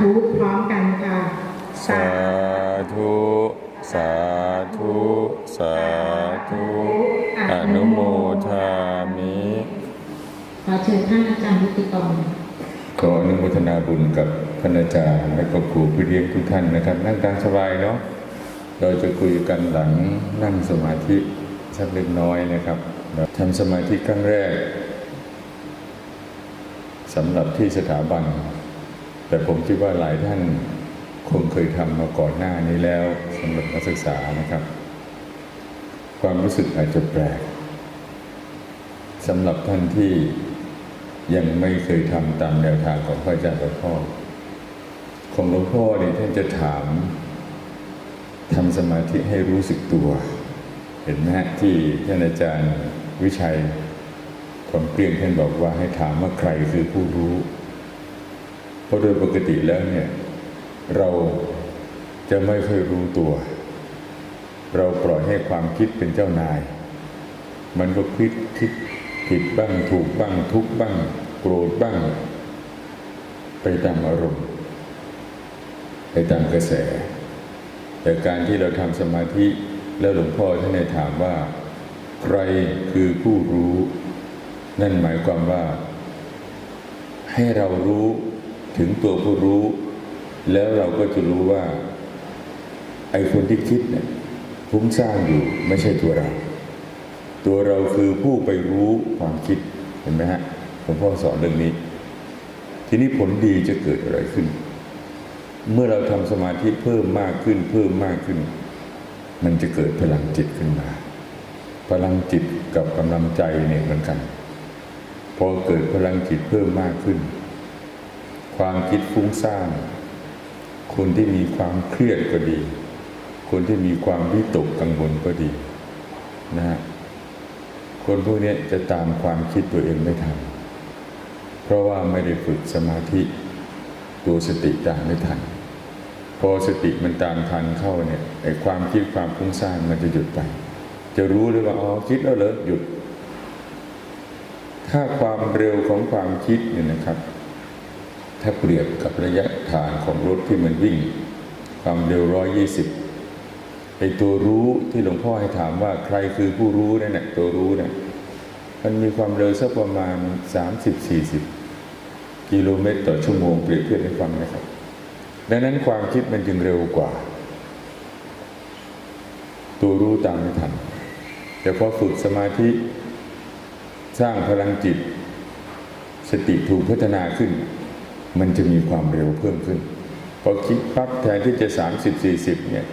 ธุพร้อมกันค่ะ สาธุ สาธุ สาธุ อนุโมทามิขอเชิญท่านอาจารย์วุฒิกรขออนุโมทนาบุญกับท่านอาจารย์และก็ครูผู้เรียนทุกท่านนะครับ นั่งตามสบายเนาะเราจะคุยกันหลังนั่งสมาธิสักเล็กน้อยนะครับทำสมาธิครั้งแรกสำหรับที่สถาบัน แต่ผมคิดว่าหลายท่านคงเคยทำมาก่อนหน้านี้แล้วสำหรับนักศึกษานะครับ ความรู้สึกอาจจะแปลกสำหรับท่านที่ยังไม่เคยทำตามแนวทางของพระอาจารย์หลวงพ่อ ของหลวงพ่อเนี่ยท่านจะถามทำสมาธิให้รู้สึกตัว เห็นไหมฮะที่ท่านอาจารย์วิชัยความเกลี้ยงท่านบอกว่าให้ถามว่าใครคือผู้รู้ ราะโดยปกติแล้วเนี่ย เราจะไม่ค่อยรู้ตัว เราปล่อยให้ความคิดเป็นเจ้านาย มันก็คิดคิดผิดบ้างถูกบ้าง ทุกบ้าง โกรธบ้าง ไปตามอารมณ์ ไปตามกระแส แต่การที่เราทำสมาธิแล้วหลวงพ่อท่านได้ถามว่า ใครคือผู้รู้ นั่นหมายความว่า ให้เรารู้ ถึงตัวผู้รู้ แล้วเราก็จะรู้ว่า ไอ้คนที่คิดเนี่ยฟุ้งซ่านอยู่ไม่ใช่ตัวเรา ตัวเราคือผู้ไปรู้ความคิดเห็นไหมฮะหลวงพ่อสอนเรื่องนี้ ทีนี้ผลดีจะเกิดอะไรขึ้น เมื่อเราทำสมาธิเพิ่มมากขึ้น เพิ่มมากขึ้น มันจะเกิดพลังจิตขึ้นมา พลังจิตกับกำลังใจเนี่ยเหมือนกัน พอเกิดพลังจิตเพิ่มมากขึ้น ความคิดฟุ้งซ่านคนที่มีความเครียดก็ดี คนที่มีความวิตกกังวลก็ดีนะฮะคนพวกนี้จะตามความคิดตัวเองไม่ทัน เพราะว่าไม่ได้ฝึกสมาธิตัวสติตามไม่ทัน พอสติมันตามทันเข้าเนี่ยไอ้ความคิดความฟุ้งซ่านมันจะหยุดไป จะรู้เลยว่าอ๋อคิดแล้วเหรอหยุด ถ้าความเร็วของความคิดเนี่ยนะครับ ถ้าเปรียบกับระยะทางของรถที่มันวิ่ง ความเร็วร้อยยี่สิบไอตัวรู้ที่หลวงพ่อให้ถามว่าใครคือผู้รู้นั่นแหละตัวรู้เนี่ยมันมีความเร็วสักประมาณ 30-40 กิโลเมตรต่อชั่วโมงเปรียบเทียบให้ฟังนะครับ ดังนั้นความคิดมันจึงเร็วกว่า ตัวรู้ตามไม่ทัน แต่พอฝึกสมาธิ สร้างพลังจิต สติถูกพัฒนาขึ้น มันจะมีความเร็วเพิ่มขึ้นพอคิดปั๊บแทนที่จะ 30 40 เนี่ย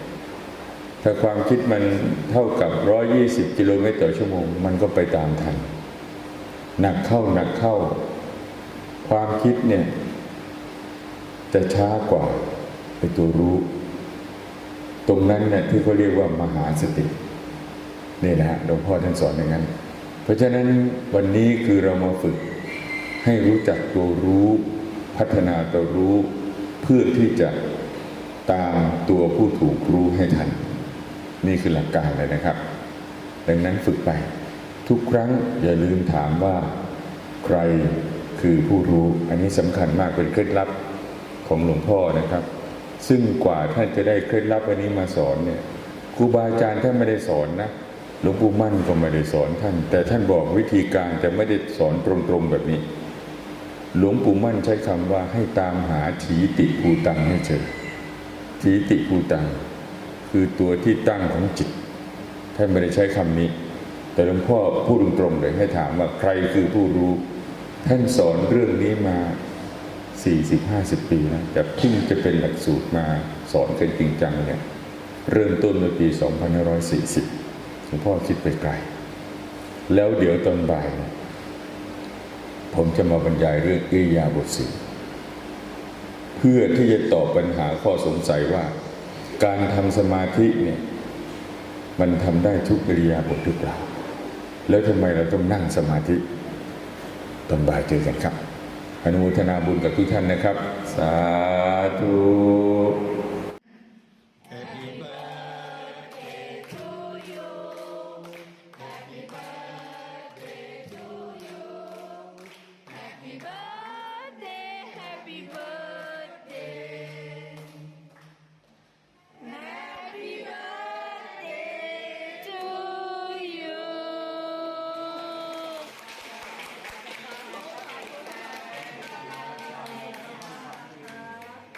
ถ้าความคิดมันเท่ากับ 120 กิโลเมตรต่อชั่วโมง มันก็ไปตามทัน หนักเข้าหนักเข้า ความคิดเนี่ย จะช้ากว่าไอตัวรู้ ตรงนั้นเนี่ยที่เขาเรียกว่ามหาสติ นี่นะฮะหลวงพ่อท่านสอนอย่างนั้น เพราะฉะนั้นวันนี้คือเรามาฝึกให้รู้จักตัวรู้ พัฒนาตัวรู้เพื่อที่จะตามตัวผู้ถูกรู้ให้ทัน นี่คือหลักการเลยนะครับ ดังนั้นฝึกไป ทุกครั้งอย่าลืมถามว่าใครคือผู้รู้ อันนี้สำคัญมากเป็นเคล็ดลับของหลวงพ่อนะครับ ซึ่งกว่าท่านจะได้เคล็ดลับอันนี้มาสอนเนี่ยครูบาอาจารย์ท่านไม่ได้สอนนะหลวงปู่มั่นก็ไม่ได้สอนท่าน แต่ท่านบอกวิธีการแต่ไม่ได้สอนตรงๆแบบนี้ หลวงปู่มั่นใช้คำว่าให้ตามหาถีติภูตังให้เจอถีติภูตัง คือตัวที่ตั้งของจิตท่านไม่ได้ใช้คำนี้ แต่หลวงพ่อพูดตรงๆเลยให้ถามว่าใครคือผู้รู้ ท่านสอนเรื่องนี้มา 40-50 ปีนะแต่เพิ่งจะเป็นหลักสูตรมาสอนกันจริงจังเนี่ยเริ่มต้นในปี 2540หลวงพ่อคิดไปไกล แล้วเดี๋ยวตอนบ่ายเนี่ย ผมจะมาบรรยายเรื่องอิริยาบถสี่เพื่อที่จะตอบปัญหาข้อสงสัยว่า การทำสมาธิเนี่ยมันทำได้ทุกอิริยาบถหรือเปล่า แล้วทำไมเราต้องนั่งสมาธิตอนบ่ายเจอกันครับอนุโมทนาบุญกับทุกท่านนะครับ สาธุ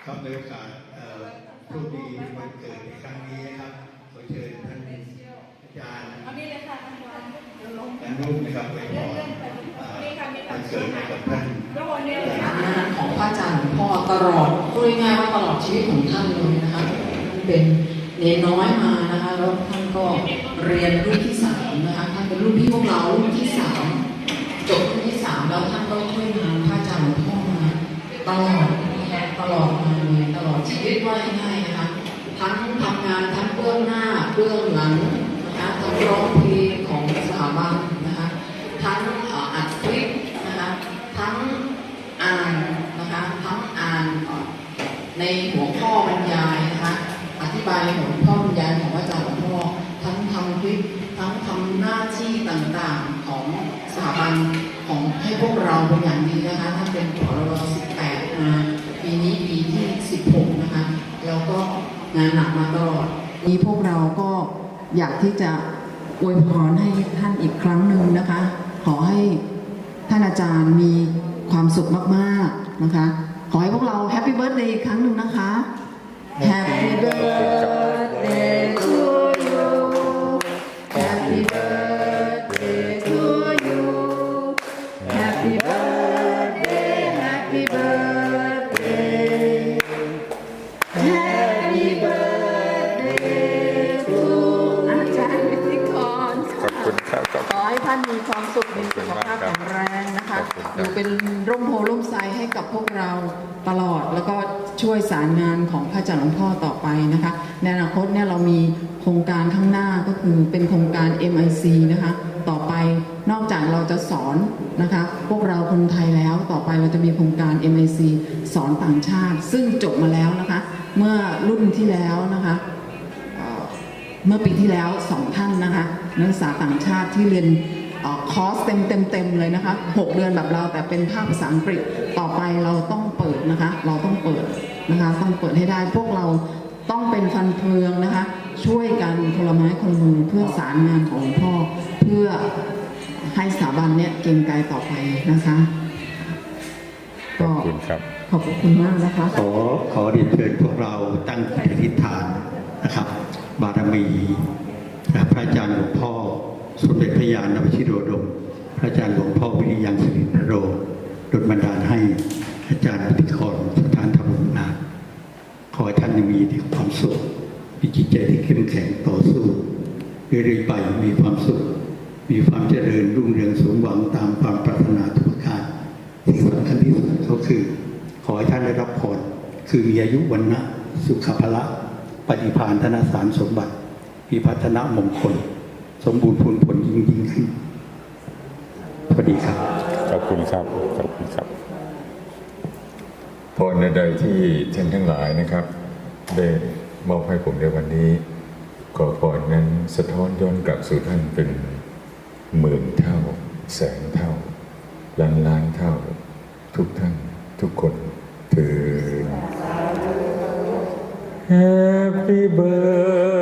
ครับในโอกาสเอ่อโชคดีเป็นวันเกิดในครั้งนี้นะครับขอเชิญท่านอาจารย์อานี่เลยค่ะท่านวางอนุนะครับไปขอเอ่อวันเกิดให้กับท่านของพระอาจารย์หลวงพ่อตลอดพูดง่ายๆว่าตลอดชีวิตของท่านเลยนะคะท่านเป็นเนนน้อยมานะคะแล้วท่านก็เรียนรุ่นที่สามนะคะท่านเป็นรุ่นพี่พวกเรารุ่นที่สามจบรุ่นที่สามแล้วท่านก็ช่วยงานพระอาจารย์หลวงพ่อมาตลอดนะคะตลอดมาเลยต ดว่าง่ายๆนะคะทั้งทำงานทั้งเบื้องหน้าเบื้องหลังนะคะทั้งร้องเพลงของสถาบันนะคะทั้งอ,อัดคลิปนะคะทั้งอ่านนะคะทั้งอ่านในหัวข้อบรรยายนะคะอธิบายหัวข้อบรรยายของพระอาจารย์หลวงพ่อทั้งทำคลิปทั้งทำหน้าที่ต่างๆของสถาบันของให้พวกเราเป็นอย่างดีนะคะท่านเป็นผอร18 งานหนักมาตลอดนี้พวกเราก็อยากที่จะอวยพรให้ท่านอีกครั้งหนึ่งนะคะ ขอให้ท่านอาจารย์มีความสุขมากๆนะคะ ขอให้พวกเราแฮปปี้เบิร์ a เดย์อีกครั้งหนึ่งนะคะ Happy birthday มีความสุขมีสุขภาพขอบคุณมากครับแข็งแรงนะคะขอบคุณครับอยู่เป็นร่มโพล่มไทรให้กับพวกเราตลอดแล้วก็ช่วยสารงานของพระอาจารย์หลวงพ่อต่อไปนะคะในอนาคตเนี่ยเรามีโครงการข้างหน้าก็คือเป็นโครงการ MIC นะคะต่อไปนอกจากเราจะสอนนะคะพวกเราคนไทยแล้วต่อไปเราจะมีโครงการ MIC สอนต่างชาติ ซึ่งจบมาแล้วนะคะ เมื่อรุ่นที่แล้วนะคะเอ่อเมื่อปีที่แล้วสองท่านนะคะนักศึกษาต่างชาติที่เรียนเอ่อ คอร์สเต็มเต็มเต็มเลยนะคะหกเดือนแบบเราแต่เป็นภาคภาษาอังกฤษต่อไปเราต้องเปิดนะคะ เราต้องเปิดนะคะ ต้องเปิดให้ได้พวกเราต้องเป็นฟันเฟืองนะคะ ช่วยกันคนละไม้คนละมือเพื่อสารงานของหลวงพ่อเพื่อให้สถาบันเนี่ยเก่งไกลต่อไปนะคะขก็อบคุณครับขอบคุณมากนะคะขอขอเรียนเชิญพวกเราตั้งจิตอธิษฐานนะครับ บารมีพระอาจารย์หลวงพ่อ สมเด็จพระยาณวชิโรดม พระอาจารย์หลวงพ่อวิริยังสิรินโรดลบันดาลให้อาจารย์พิกรสถานธรรมนาขอท่านยังมีแต่ความสุขมีจิตใจที่เข้มแข็งต่อสู้เรื่อยๆไปมีความสุข มีความเจริญรุ่งเรืองสมหวังตามความปรารถนาทุกการที่สำคัญที่สุดก็คือ ขอให้ท่านได้รับพรคือมีอายุวันนะสุขภละปฏิภาณธนสารสมบัติมีพัฒนามงคล สมบูรณ์ผลผลยิ่งยิ่งขึ้นสวัสดีครับ ขอบคุณครับ ขอบคุณครับพรใดๆที่ท่านทั้งหลายนะครับ ได้มอบให้ผมในวันนี้ขอพรนั้นสะท้อนย้อนกลับสู่ท่านเป็นหมื่นเท่า แสนเท่า ล้านล้านเท่า ทุกท่านทุกคนถือ Happy birthday